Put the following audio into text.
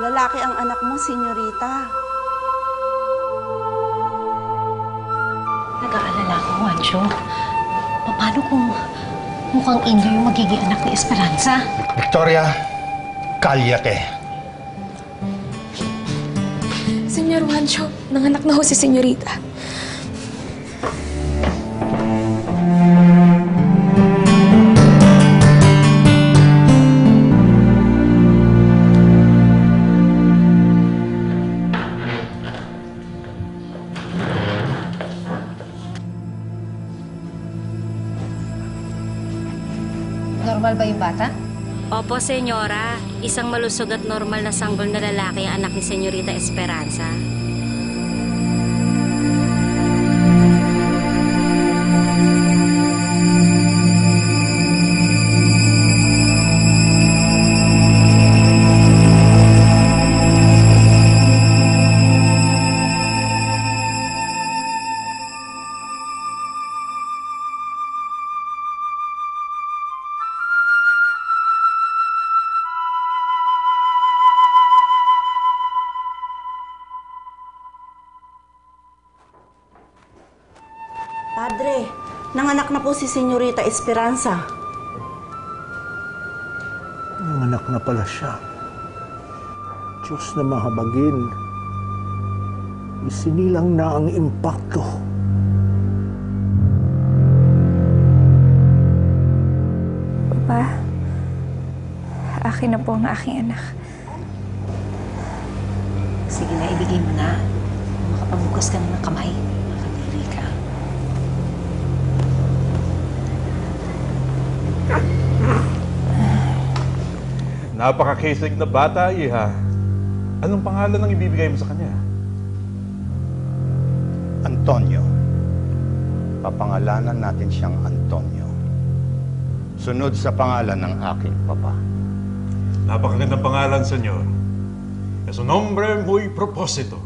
lalaki ang anak mo, senyorita. Nag-aalala ako, Juancho. Paano kung mukhang inyo yung magiging anak ni Esperanza? Victoria, kalyate. Senyor Juancho, nanganak na ho si Senyorita. Normal ba yung bata? Opo, senyora. Isang malusog at normal na sanggol na lalaki ang anak ni Senyorita Esperanza. Padre, nanganak na po si senyorita Esperanza. Nanganak na pala siya. Diyos na mahabagin. Isinilang na ang impakto. Papa, akin na po ang aking anak. Sige na, ibigay mo na. Makapagbukas ka na ng kamay. Makadiri ka. Napaka-kisig na bata, iha. Anong pangalan ang ibibigay mo sa kanya? Antonio. Papangalanan natin siyang Antonio. Sunod sa pangalan ng aking papa. Napakagandang pangalan, senyor. Es un hombre muy propósito.